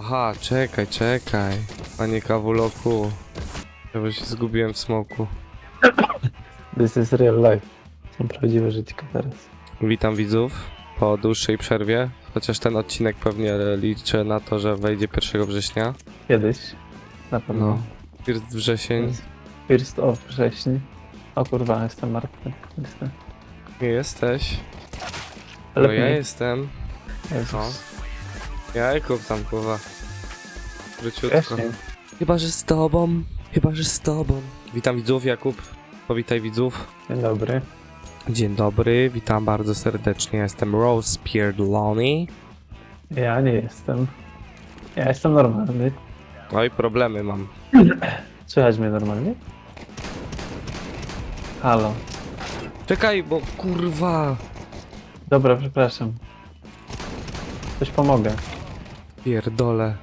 Aha, czekaj, czekaj. Panie kawuloku. Ja bo się zgubiłem w smoku. This is real life. Są prawdziwe życie teraz. Witam widzów po dłuższej przerwie. Chociaż ten odcinek pewnie liczę na to, że wejdzie 1 września. Kiedyś. Na pewno. No. First wrzesień. First of wrześni. O kurwa, jestem martwy. Jestem. Nie jesteś. No ja jestem. Jezus. Jajków tam kurwa. Króciutko. Wcześniej. Chyba, że z tobą. Chyba, że z tobą. Witam widzów, Jakub. Powitaj widzów. Dzień dobry. Dzień dobry, witam bardzo serdecznie. Jestem Rose Pierdolony. Ja nie jestem. Ja jestem normalny. Oj, problemy mam. Słychać mnie normalnie? Halo. Czekaj, bo kurwa. Dobra, przepraszam. Coś pomogę. Pierdolę.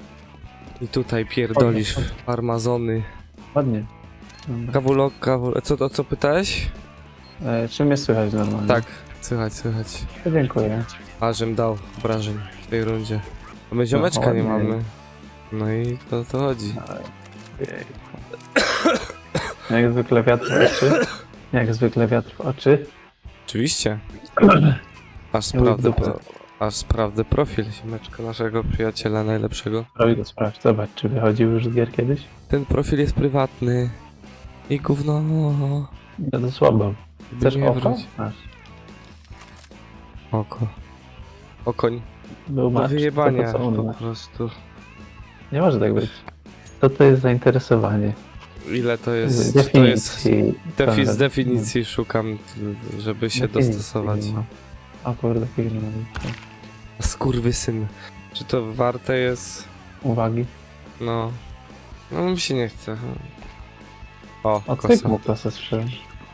I tutaj pierdolisz Chodź, farmazony. Ładnie. Dobra. Kawulok, kawulok. Co to, co pytałeś? E, czy mnie słychać normalnie? Tak, słychać, słychać. To dziękuję. Ażem dał obrażeń w tej rundzie. A my ziomeczka nie ładnie. mamy. No i to o to chodzi. Jak zwykle wiatr w oczy. Jak zwykle wiatr w oczy. Oczywiście. Aż sprawdzę. Aż sprawdzę profil ziomeczka naszego przyjaciela najlepszego. Sprawdź go, sprawdź. Zobacz, czy wychodził już z gier kiedyś? Ten profil jest prywatny. I gówno. No to słabo. Chcesz nie oko? Masz. Oko. Okoń. Był Do masz. wyjebania co on po ma. prostu. Nie może tak być. To to jest zainteresowanie. Ile to Z jest? To jest definicji. defi z definicji szukam, żeby się dostosować. no. O kurde, film. Skurwysyn. Czy to warte jest? Uwagi. No. No mi się nie chce. O, O kosa. cyklu kosę strzelam.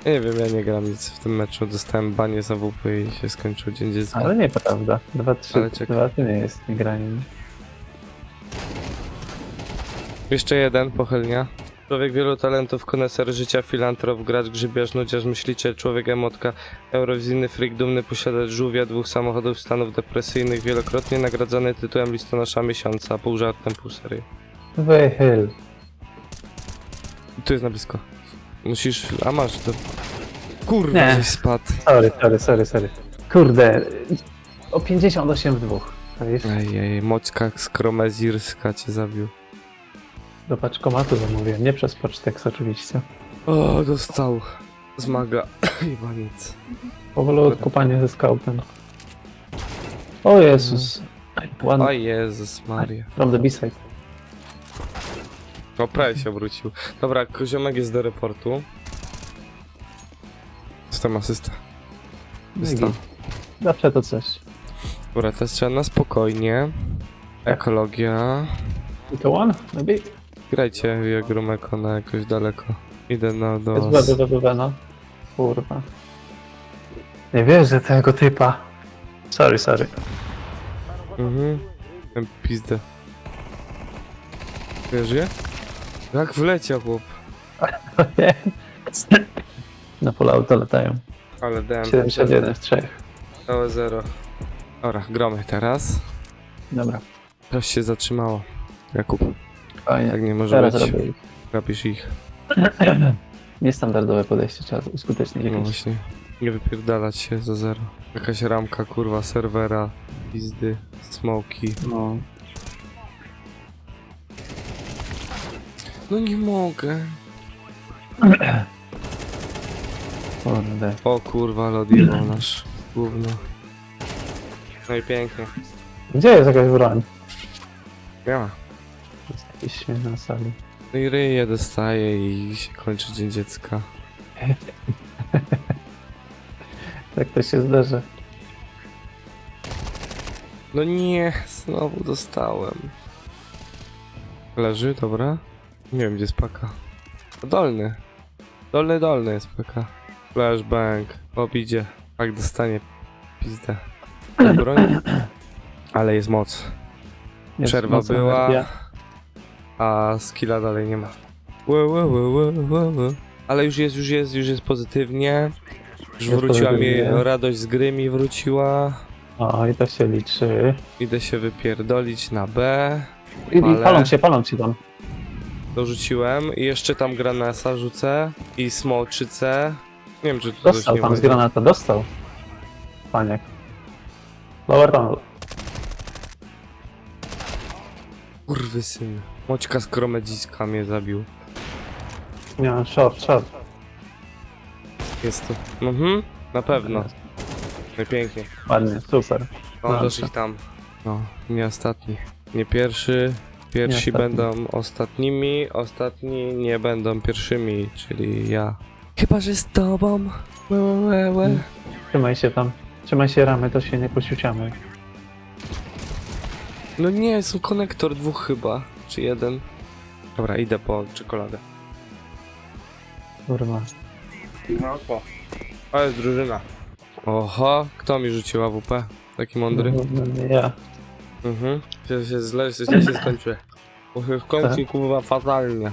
Nie wiem, ja nie gram nic w tym meczu. Dostałem banie za WP i się skończył dzień dziecka. Ale nieprawda. Dwa, trzy, Ale czekaj. dwa to nie jest nie granie. Jeszcze jeden, pochylnia. Człowiek wielu talentów, koneser życia, filantrop, gracz, grzybiarz, nudziarz, myśliciel, człowiek emotka, eurowizjny freak, dumny posiadacz żółwia, dwóch samochodów, stanów depresyjnych, wielokrotnie nagradzany tytułem listonosza miesiąca, pół żartem, pół serii. Wychyl. Tu jest na blisko. Musisz, a masz to. Kurwa, Nie. żeś spadł. Sorry, sorry, sorry, sorry. Kurde. O 58 w dwóch. Ej, ej, moćka skromezirska cię zabił. Do paczkomatu zamówiłem, nie przez Pocztex oczywiście. O, dostał. Zmaga. Chyba nic. Powolutku panie ze skałtem. O Jezus. One O Jezus Maria. from the B-side. O, prawie się obrócił. Dobra, koziomek jest do reportu. Jestem asysta. Asysta. Zawsze to coś. Dobra, teraz trzeba na spokojnie. Ekologia. I to one? Maybe? Grajcie Jagrumeko na jakoś daleko. Idę na do Jest was. wlewy, no. Kurwa. Nie wierzę tego typa. Sorry, sorry. Mhm. Ten pizdę. Wierzy? Jak wleciał chłop. Na pole auto latają. Ale dałem 71 w trzech. całe zero. Dobra, gromy teraz. Dobra, Coś się zatrzymało. Jakub, fajnie. tak nie może Teraz być. robię ich. Niestandardowe podejście, trzeba uskutecznić No jakieś. właśnie. Nie wypierdalać się za zero. Jakaś ramka, kurwa, serwera, pizdy, smoki. No. No nie mogę. Kurde. O kurwa, ale odjebał nasz gówno. No i pięknie. Gdzie jest jakaś broń? Nie ma. Jest jakiś śmiech na sali. No i ryje dostaje i się kończy dzień dziecka. Tak to się zdarzy. No nie, znowu dostałem. Leży, dobra. Nie wiem, gdzie jest paka. Dolny. Dolny, dolny jest paka. Flashbang. Obidzie. Tak dostanie pizdę. Broń. Ale jest moc. Jest Przerwa mocna była. energia. A skilla dalej nie ma. Łe, łe, łe, łe. Ale już jest, już jest, już jest pozytywnie. Już Jest wróciła mi pozytywnie. radość z gry mi wróciła. O, i to się liczy. Idę się wypierdolić na B. I, i Ale- palą się, palą się tam. Dorzuciłem i jeszcze tam granasa rzucę i smoczycę. Nie wiem, czy tu coś Dostał nie tam z będzie. granata, dostał. Paniek. Lower tunnel. Kurwy syn. Moćka z kromedziska mnie zabił. Nie, short, short. Jest to. Mhm, na pewno. Najpiękniej. Ładnie, super. Możesz Dobrze. ich tam. No, nie ostatni. Nie pierwszy. Pierwsi Nie ostatni. będą ostatnimi, ostatni nie będą pierwszymi, czyli ja. Chyba, że z tobą. Łe, łe, łe, łe. Trzymaj się tam. Trzymaj się ramy, to się nie posiuciamy. No nie, są konektor dwóch chyba. Czy jeden. Dobra, idę po czekoladę. Kurwa. No po. To jest drużyna. Oho, kto mi rzucił AWP? Taki mądry. No, no, nie ja. Mhm. Się, się źle, źle się skończy. Bo się skończy kurwa fatalnie.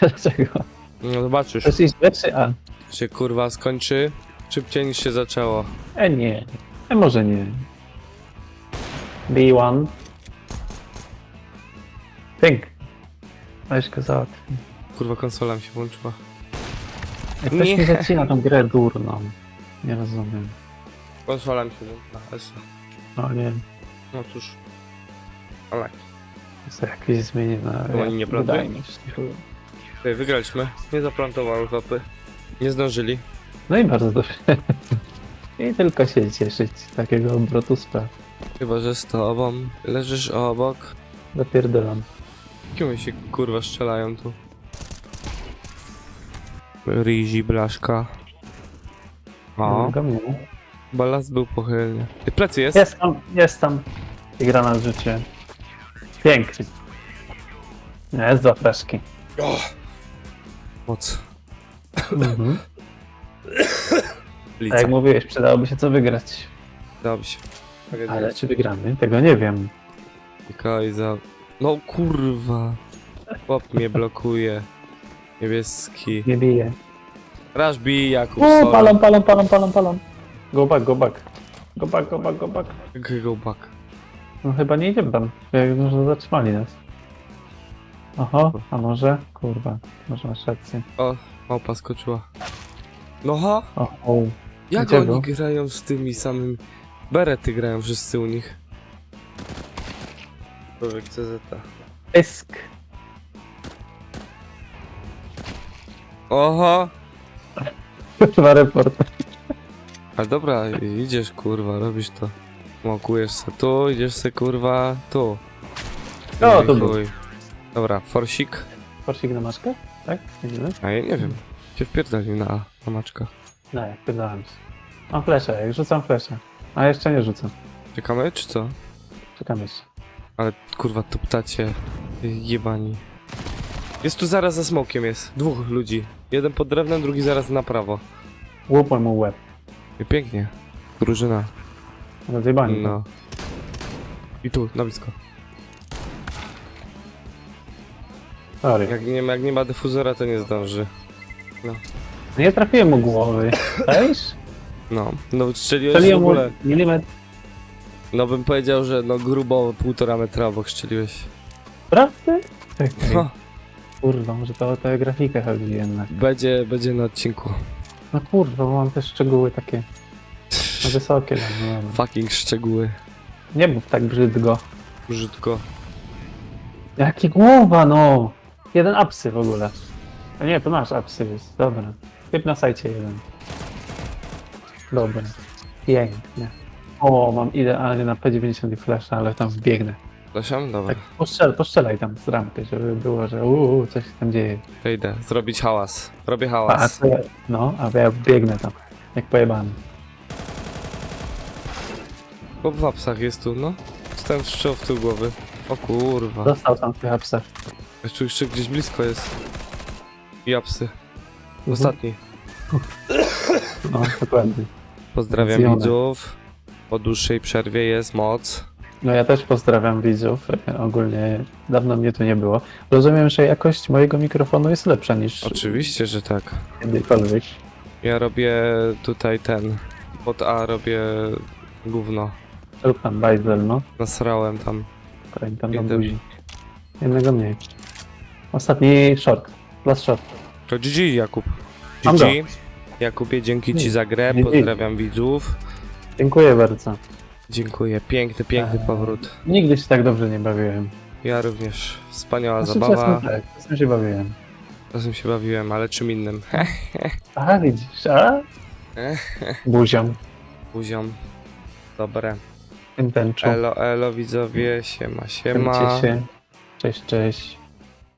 Dlaczego? No zobaczysz. To jest lepszy A. się kurwa skończy szybciej niż się zaczęło. E nie. E może nie. B1. Pink. Weź go załatw. Kurwa konsola mi się włączyła. Jak ktoś Nie. mi zacina tą grę durną. Nie rozumiem. Konsola mi się włączyła. No nie. No cóż. Ale Jest jakieś zmienione. Chyba oni nie plantują? tutaj wygraliśmy. Nie zaplantowały hopy. Nie zdążyli. No i bardzo dobrze. I tylko się cieszyć z takiego obrotu spraw. Chyba, że z tobą leżysz obok. Zapierdolam. Kim się kurwa strzelają tu? Rizi, blaszka. O, Go mnie. balast był pochylny. Ty, Plecy jest? Jest tam, jest tam. I gra na życie. Pięknie. Nie, jest za freszki. Moc. Mhm. Lica. Tak jak mówiłeś, przydałoby się co wygrać. Dobrze. Ale czy wygramy? Tego nie wiem. Tylko i za... No kurwa. Chłop mnie blokuje. Niebieski. Nie bije. Raż bij Jakub O, palą, palą, palą, palą, palą. Go back, go back. Go back, go back, go back. Go back. No chyba nie idziemy tam. Jak może zatrzymali nas. Oho, a może? Kurwa, może masz rację. O, małpa skoczyła. No ha? O, o. Jak Gdzie oni grają z tymi samymi... Berety grają wszyscy u nich. Człowiek CZ. Pysk. Oho! Kurwa, report. Ale dobra, idziesz kurwa, robisz to. Mokujesz se tu, idziesz se kurwa tu. O, No to był. chuj. Dobra, forsik. Porsik na maszkę? Tak? Nie wiem. A ja nie wiem. Cię wpierdolił na, na maczka. No, jak pytałem się. Mam fleszę, jak rzucam fleszę. A jeszcze nie rzucam. Czekamy czy co? Czekam jeszcze. Ale kurwa, tu ptacie jebani. Jest tu zaraz za smokiem jest. Dwóch ludzi. Jeden pod drewnem, drugi zaraz na prawo. Łupłem mu łeb. I pięknie. Drużyna. Rozjebani. No. I tu, na blisko. Sorry. Jak nie, ma- jak nie ma dyfuzora, to nie zdąży. Nie trafiłem mu głowy. Cześć? No, no strzeliłeś w Strzeliłem mu ogóle. milimetr. No bym powiedział, że no grubo półtora metra obok strzeliłeś. Prawdy? Czekaj. No, Kurwa, może to o tę grafikę chodzi jednak. będzie, będzie na odcinku. No kurwa, bo mam te szczegóły takie no wysokie. No, no, dobra. Fucking szczegóły. Nie mów tak brzydko. Brzydko. Jaki głowa, no! Jeden apsy w ogóle. A nie, to nasz apsy jest. Dobra. Typ na sajcie jeden. Dobra. Pięknie. O, mam idealnie na P90 i flash, ale tam wbiegnę. Zasiam? Dobra. Tak, postrzel, postrzelaj tam z rampy, żeby było, że uuu, coś się tam dzieje. To idę. Zrobić hałas. Robię A, hałas. ja, no, a ja biegnę tam, jak pojebany. Bo w apsach jest tu, no. Dostałem strzał w tył głowy. O kurwa. Dostał tam w tych apsach. Jeszcze, jeszcze gdzieś blisko jest. I apsy. Ostatni. No, dokładnie. Pozdrawiam Zjone. widzów. Po dłuższej przerwie jest moc. No ja też pozdrawiam widzów. Ogólnie dawno mnie tu nie było. Rozumiem, że jakość mojego mikrofonu jest lepsza niż Oczywiście, że tak. kiedykolwiek. Ja robię tutaj ten. Pod A robię gówno. Rób tam bajzel, no. Nasrałem tam. Kolejny tam na Idę. buzi. Jednego mniej. Ostatni short. Last short. To GG Jakub. Mam GG. Jakubie, dzięki ci za grę, pozdrawiam widzów. Dziękuję bardzo. Dziękuję, piękny, piękny powrót. Nigdy się tak dobrze nie bawiłem. Ja również. Wspaniała Znaczy, zabawa. Czasem tak, czasem się bawiłem. Czasem się bawiłem, ale czym innym. A widzisz, a? Buzią. Buziom. Dobre. Tym tęczą. Elo, elo widzowie, siema, siema. Trzymajcie się. Cześć, cześć.